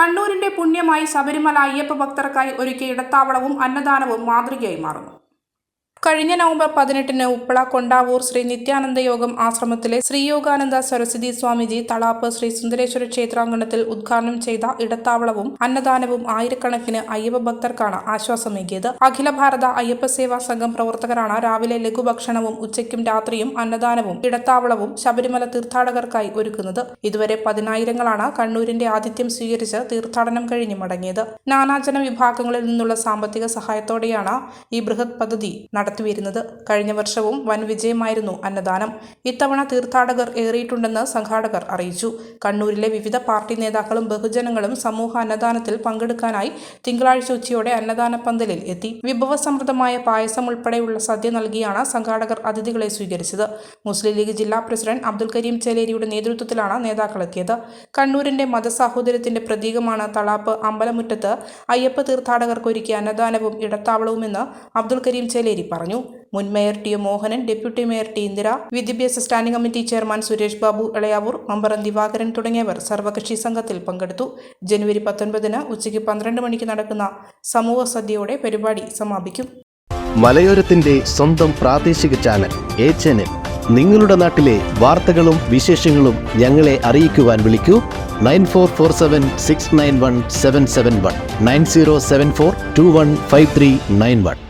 കണ്ണൂരിന്റെ പുണ്യമായി ശബരിമല അയ്യപ്പ ഭക്തർക്കായി ഒരുക്കിയ ഇടത്താവളവും അന്നദാനവും മാതൃകയായി മാറുന്നു. കഴിഞ്ഞ നവംബർ പതിനെട്ടിന് ഉപ്പള കൊണ്ടാവൂർ ശ്രീ നിത്യാനന്ദ യോഗം ആശ്രമത്തിലെ ശ്രീ യോഗാനന്ദ സരസ്വതി സ്വാമിജി തളാപ്പ് ശ്രീ സുന്ദരേശ്വര ക്ഷേത്രാങ്കണത്തിൽ ഉദ്ഘാടനം ചെയ്ത ഇടത്താവളവും അന്നദാനവും ആയിരക്കണക്കിന് അയ്യപ്പ ഭക്തർക്കാണ് ആശ്വാസമേകിയത്. അഖില ഭാരത അയ്യപ്പ സേവാ സംഘം പ്രവർത്തകരാണ് രാവിലെ ലഘുഭക്ഷണവും ഉച്ചയ്ക്കും രാത്രിയും അന്നദാനവും ഇടത്താവളവും ശബരിമല തീർത്ഥാടകർക്കായി ഒരുക്കുന്നത്. ഇതുവരെ പതിനായിരങ്ങളാണ് കണ്ണൂരിന്റെ ആതിഥ്യം സ്വീകരിച്ച് തീർത്ഥാടനം കഴിഞ്ഞ് മടങ്ങിയത്. നാനാജന വിഭാഗങ്ങളിൽ നിന്നുള്ള സാമ്പത്തിക സഹായത്തോടെയാണ് ഈ ബൃഹത് പദ്ധതി നടത്തിവരുന്നത്. കഴിഞ്ഞ വർഷവും വൻ വിജയമായിരുന്നു അന്നദാനം. ഇത്തവണ തീർത്ഥാടകർ ഏറിയിട്ടുണ്ടെന്ന് സംഘാടകർ അറിയിച്ചു. കണ്ണൂരിലെ വിവിധ പാർട്ടി നേതാക്കളും ബഹുജനങ്ങളും സമൂഹ അന്നദാനത്തിൽ പങ്കെടുക്കാനായി തിങ്കളാഴ്ച ഉച്ചയോടെ അന്നദാന പന്തലിൽ എത്തി. വിഭവസമൃദ്ധമായ പായസം ഉൾപ്പെടെയുള്ള സദ്യ നൽകിയാണ് സംഘാടകർ അതിഥികളെ സ്വീകരിച്ചത്. മുസ്ലിം ലീഗ് ജില്ലാ പ്രസിഡന്റ് അബ്ദുൽ കരീം ചേലേരിയുടെ നേതൃത്വത്തിലാണ് നേതാക്കളെത്തിയത് കണ്ണൂരിന്റെ മതസാഹോദര്യത്തിന്റെ പ്രതീകമാണ് തളാപ്പ് അമ്പലമുറ്റത്ത് അയ്യപ്പ തീർത്ഥാടകർക്ക് ഒരുക്കിയ അന്നദാനവും ഇടത്താവളവുമെന്ന് അബ്ദുൽ കരീം ചേലേരി പറഞ്ഞു മുൻ mayor T. Mohanan deputy mayor T. Indira വിദ്യാഭ്യാസ standing committee chairman Suresh Babu Elayavoor Mambaram Divakaran തുടങ്ങിയവർ സർവകക്ഷി സംഘത്തിൽ പങ്കെടുത്തു. ജനുവരി പത്തൊൻപതിന് ഉച്ചയ്ക്ക് പന്ത്രണ്ട് മണിക്ക് നടക്കുന്ന സമൂഹ സദ്യയോടെ പരിപാടി സമാപിക്കും. മലയോരത്തിന്റെ സ്വന്തം പ്രാദേശിക ചാനൽ എ ചാനൽ. നിങ്ങളുടെ നാട്ടിലെ വാർത്തകളും വിശേഷങ്ങളും ഞങ്ങളെ അറിയിക്കുവാൻ വിളിക്കൂ. Nine four four seven six nine one seven seven one. Nine zero seven four two one five three nine one.